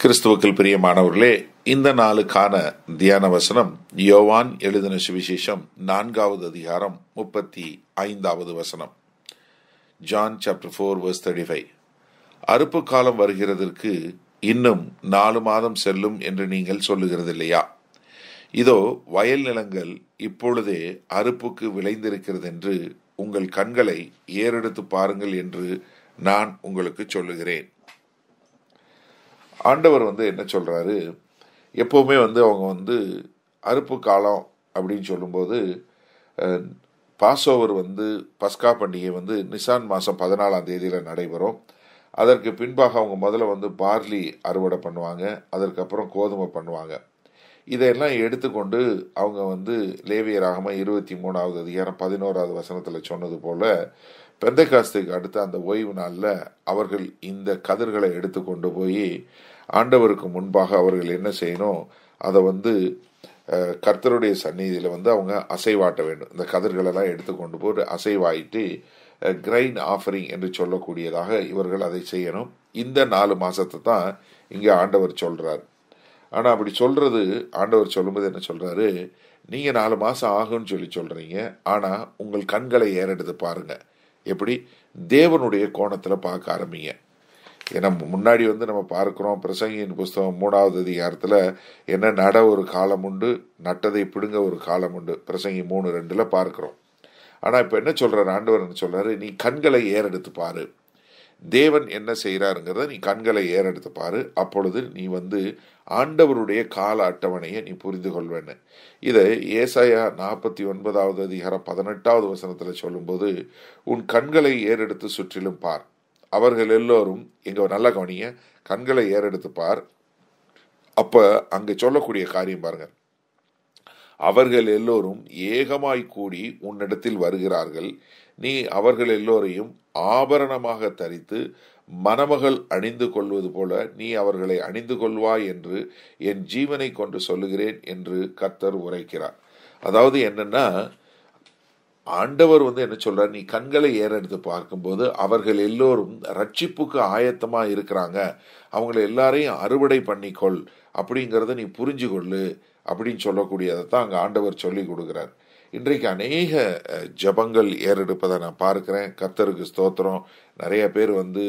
கிறிஸ்துவுக்கள் பிரியமானவர்களே இந்த நாளுக்கான தியான வசனம் யோவான் எழுதின சுவிசேஷம் நான்காவது அதிகாரம் முப்பத்தி ஐந்தாவது வசனம். John chapter four verse thirty five. அறுப்பு காலம் வருகிறதற்கு இன்னும் நாலு மாதம் செல்லும் என்று நீங்கள் சொல்லுகிறது இல்லையா இதோ வயல் நிலங்கள் இப்பொழுதே அறுப்புக்கு விளைந்திருக்கிறது என்று உங்கள் கண்களை ஏறெடுத்து பாருங்கள் என்று நான் உங்களுக்கு சொல்லுகிறேன். ஆண்டவர் வந்து என்ன சொல்கிறாரு எப்போவுமே வந்து அவங்க வந்து அறுப்பு காலம் அப்படின்னு சொல்லும்போது பாஸ் ஓவர் வந்து பஸ்கா பண்டிகை வந்து நிசான் மாதம் பதினாலாம் தேதியில் நடைபெறும். அதற்கு பின்பாக அவங்க முதல்ல வந்து பார்லி அறுவடை பண்ணுவாங்க அதற்கப்புறம் கோதுமை பண்ணுவாங்க. இதையெல்லாம் எடுத்துக்கொண்டு அவங்க வந்து லேவியராகம இருபத்தி மூணாவது அதிகாரம் பதினோராவது வசனத்தில் சொன்னது போல பெந்தைகாஸ்துக்கு அடுத்த அந்த ஓய்வு நாளில் அவர்கள் இந்த கதிர்களை எடுத்து கொண்டு போய் ஆண்டவருக்கு முன்பாக அவர்கள் என்ன செய்யணும்? அதை வந்து கர்த்தருடைய சந்நிதியில் வந்து அவங்க அசைவாட்ட வேண்டும். இந்த கதிர்களெல்லாம் எடுத்து கொண்டு போய் அசைவாயிட்டு கிரைன் ஆஃபரிங் என்று சொல்லக்கூடியதாக இவர்கள் அதை செய்யணும். இந்த நாலு மாதத்தை தான் இங்கே ஆண்டவர் சொல்கிறார் ஆனால் அப்படி சொல்கிறது ஆண்டவர் சொல்லும்போது என்ன சொல்கிறாரு நீங்கள் நாலு மாதம் ஆகும்னு சொல்லி சொல்கிறீங்க ஆனால் உங்கள் கண்களை ஏறெடுத்து பாருங்கள் எப்படி? தேவனுடைய கோணத்தில் பார்க்க ஆரம்பிங்க. ஏன்னா முன்னாடி வந்து நம்ம பார்க்குறோம் பிரசங்கியின் புஸ்தகம் மூணாவது அதிகாரத்தில் என்ன நட ஒரு காலம் உண்டு நட்டதை பிடுங்க ஒரு காலம் உண்டு பிரசங்கி மூணு ரெண்டில் பார்க்குறோம். ஆனால் இப்போ என்ன சொல்கிறார் ஆண்டவர் என்ன சொல்கிறாரு நீ கண்களை ஏறெடுத்து பாரு. தேவன் என்ன செய்கிறாருங்கிறத நீ கண்களை ஏறெடுத்து பாரு. அப்பொழுது நீ வந்து ஆண்டவருடைய கால அட்டவணையை நீ புரிந்து கொள்வேன்னு. இதை ஏசாயா நாற்பத்தி ஒன்பதாவது அதிகாரம் பதினெட்டாவது வசனத்தில் சொல்லும்போது உன் கண்களை ஏறெடுத்து சுற்றிலும் பார். அவர்கள் எல்லோரும் எங்க நல்ல கவனிய கண்களை ஏறெடுத்து பார். அப்ப அங்க சொல்லக்கூடிய காரியம் பாருங்க. அவர்கள் எல்லோரும் ஏகமாய் கூடி உன்னிடத்தில் வருகிறார்கள். நீ அவர்கள் எல்லோரையும் ஆபரணமாக தரித்து மணமகள் அணிந்து கொள்வது போல நீ அவர்களை அணிந்து கொள்வாய் என்று என் ஜீவனை கொண்டு சொல்லுகிறேன் என்று கர்த்தர் உரைக்கிறார். அதாவது என்னன்னா ஆண்டவர் வந்து என்ன சொல்றார்? நீ கண்களை ஏறெடுத்து பார்க்கும்போது அவர்கள் எல்லோரும் ரட்சிப்புக்கு ஆயத்தமா இருக்கிறாங்க. அவங்களை எல்லாரையும் அறுவடை பண்ணிக்கொள். அப்படிங்கிறத நீ புரிஞ்சு கொள்ளு அப்படின்னு சொல்லக்கூடியதை தான் அங்கே ஆண்டவர் சொல்லி கொடுக்குறார். இன்றைக்கு அநேக ஜபங்கள் ஏறெடுப்பதை நான் பார்க்குறேன். கர்த்தருக்கு ஸ்தோத்திரம். நிறைய பேர் வந்து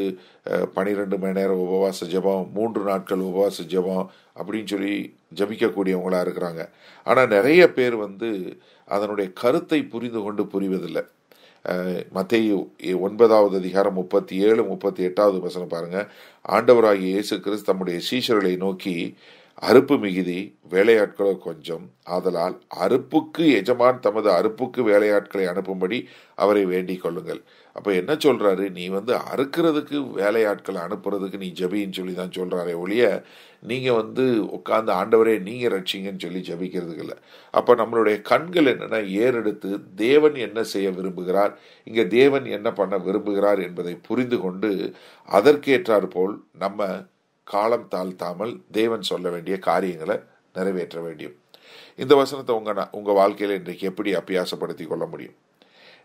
பனிரெண்டு மணி நேரம் உபவாச ஜபம் மூன்று நாட்கள் உபவாச ஜபம் அப்படின்னு சொல்லி ஜபிக்கக்கூடியவங்களா இருக்கிறாங்க. ஆனால் நிறைய பேர் வந்து அதனுடைய கருத்தை புரிந்து கொண்டு புரிவதில்லை. மத்திய ஒன்பதாவது அதிகாரம் முப்பத்தி ஏழு முப்பத்தி எட்டாவது வசனம் பாருங்க. ஆண்டவராகிய இயேசு கிறிஸ்து தம்முடைய சீஷர்களை நோக்கி அறுப்பு மிகுதி வேலையாட்களோ கொஞ்சம். ஆதலால் அறுப்புக்கு எஜமான் தமது அறுப்புக்கு வேலையாட்களை அனுப்பும்படி அவரை வேண்டிக் கொள்ளுங்கள். அப்போ என்ன சொல்கிறாரு நீ வந்து அறுக்கிறதுக்கு வேலையாட்களை அனுப்புறதுக்கு நீ ஜபின்னு சொல்லி தான் சொல்கிறாரே ஒழிய நீங்கள் வந்து உட்காந்து ஆண்டவரே நீங்கள் ரட்சிங்கன்னு சொல்லி ஜபிக்கிறதுக்கு இல்லை. அப்போ நம்மளுடைய கண்கள் என்னென்னா ஏறெடுத்து தேவன் என்ன செய்ய விரும்புகிறார்? இங்கே தேவன் என்ன பண்ண விரும்புகிறார் என்பதை புரிந்து கொண்டு அதற்கேற்றார் போல் நம்ம காலம் தாழ்த்தாமல் தேவன் சொல்ல வேண்டிய காரியங்களை நிறைவேற்ற வேண்டியும் இந்த வசனத்தை உங்கள் உங்கள் வாழ்க்கையில் இன்றைக்கு எப்படி அபியாசப்படுத்தி கொள்ள முடியும்?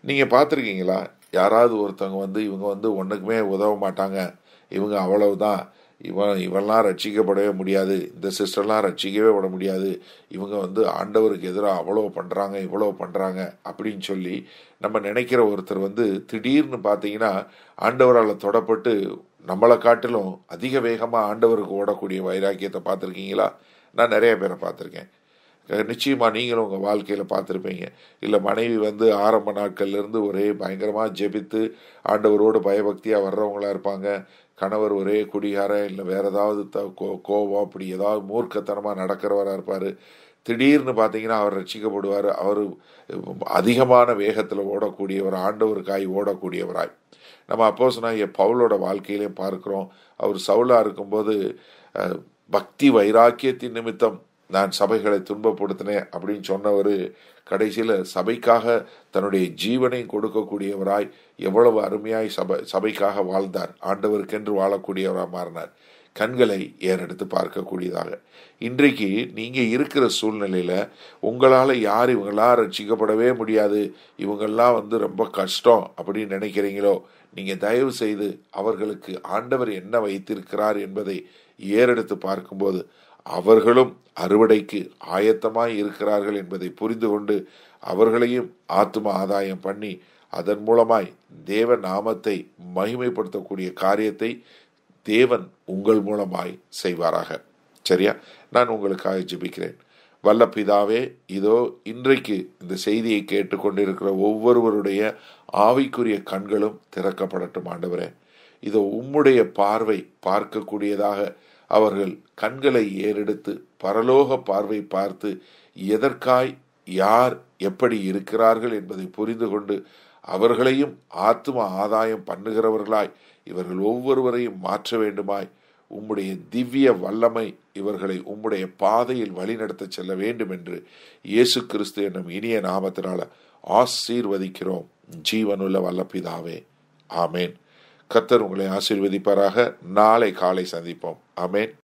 நீங்கள் பார்த்துருக்கீங்களா? யாராவது ஒருத்தவங்க வந்து இவங்க வந்து ஒன்றுக்குமே உதவ மாட்டாங்க. இவங்க அவ்வளவுதான். இவன் இவெல்லாம் ரட்சிக்கப்படவே முடியாது. இந்த சிஸ்டர்லாம் ரட்சிக்கவே விட முடியாது. இவங்க வந்து ஆண்டவருக்கு எதிராக அவ்வளோ பண்ணுறாங்க இவ்வளோ பண்ணுறாங்க அப்படின்னு சொல்லி நம்ம நினைக்கிற ஒருத்தர் வந்து திடீர்னு பார்த்தீங்கன்னா ஆண்டவரால் தொடப்பட்டு நம்மளை காட்டிலும் அதிக வேகமாக ஆண்டவருக்கு ஓடக்கூடிய வைராக்கியத்தை பார்த்துருக்கீங்களா? நான் நிறைய பேரை பார்த்துருக்கேன். நிச்சயமாக நீங்களும் உங்கள் வாழ்க்கையில் பார்த்துருப்பீங்க. இல்லை மனைவி வந்து ஆரம்ப நாட்கள்லேருந்து ஒரே பயங்கரமாக ஜெபித்து ஆண்டவரோடு பயபக்தியாக வர்றவங்களா இருப்பாங்க. கணவர் ஒரே குடிகார இல்லை வேற ஏதாவது த கோ கோவம் அப்படி ஏதாவது மூர்க்கத்தனமாக நடக்கிறவராக இருப்பார். திடீர்னு பார்த்தீங்கன்னா அவர் ரசிக்கப்படுவார் அவர் அதிகமான வேகத்தில் ஓடக்கூடியவர் ஆண்டவருக்காய் ஓடக்கூடியவராய். நம்ம அப்போஸ்னாகிய பவுலோட வாழ்க்கையிலையும் பார்க்குறோம். அவர் சவுலாக இருக்கும்போது பக்தி வைராக்கியத்தின் நிமித்தம் நான் சபைகளை துன்பப்படுத்தினேன் அப்படின்னு சொன்னவர் கடைசியில் சபைக்காக தன்னுடைய ஜீவனை கொடுக்கக்கூடியவராய் எவ்வளவு அருமையாய் சபை சபைக்காக வாழ்ந்தார். ஆண்டவருக்கென்று வாழக்கூடியவராக மாறினார். கண்களை ஏறெடுத்து பார்க்கக்கூடியதாக. இன்றைக்கு நீங்கள் இருக்கிற சூழ்நிலையில் உங்களால் யார் இவங்களா ரட்சிக்கப்படவே முடியாது. இவங்கெல்லாம் வந்து ரொம்ப கஷ்டம் அப்படின்னு நினைக்கிறீங்களோ நீங்கள் தயவு செய்து அவர்களுக்கு ஆண்டவர் என்ன வைத்திருக்கிறார் என்பதை ஏறெடுத்து பார்க்கும்போது அவர்களும் அறுவடைக்கு ஆயத்தமாய் இருக்கிறார்கள் என்பதை புரிந்து கொண்டு அவர்களையும் ஆத்ம ஆதாயம் பண்ணி அதன் மூலமாய் தேவ நாமத்தை மகிமைப்படுத்தக்கூடிய காரியத்தை தேவன் உங்கள் மூலமாய் செய்வாராக. சரியா? நான் உங்களுக்காக ஜெபிக்கிறேன். வல்ல பிதாவே இதோ இன்றைக்கு இந்த செய்தியை கேட்டுக்கொண்டிருக்கிற ஒவ்வொருவருடைய ஆவிக்குரிய கண்களும் திறக்கப்படட்டும் ஆண்டவரே. இதோ உம்முடைய பார்வை பார்க்கக்கூடியதாக அவர்கள் கண்களை ஏறெடுத்து பரலோக பார்வை பார்த்து எதற்காய் யார் எப்படி இருக்கிறார்கள் என்பதை புரிந்து கொண்டு அவர்களையும் ஆத்ம ஆதாயம் பண்ணுகிறவர்களாய் இவர்கள் ஒவ்வொருவரையும் மாற்ற வேண்டுமாய் உம்முடைய திவ்ய வல்லமை இவர்களை உம்முடைய பாதையில் வழிநடத்த செல்ல வேண்டும் என்று இயேசு கிறிஸ்து என்னும் இனிய நாமத்தினால ஆசீர்வதிக்கிறோம். ஜீவனுள்ள வல்லபிதாவே ஆமேன். கத்தர் உங்களை ஆசீர்வதிப்பாராக. நாளை காலை சந்திப்போம். ஆமேன்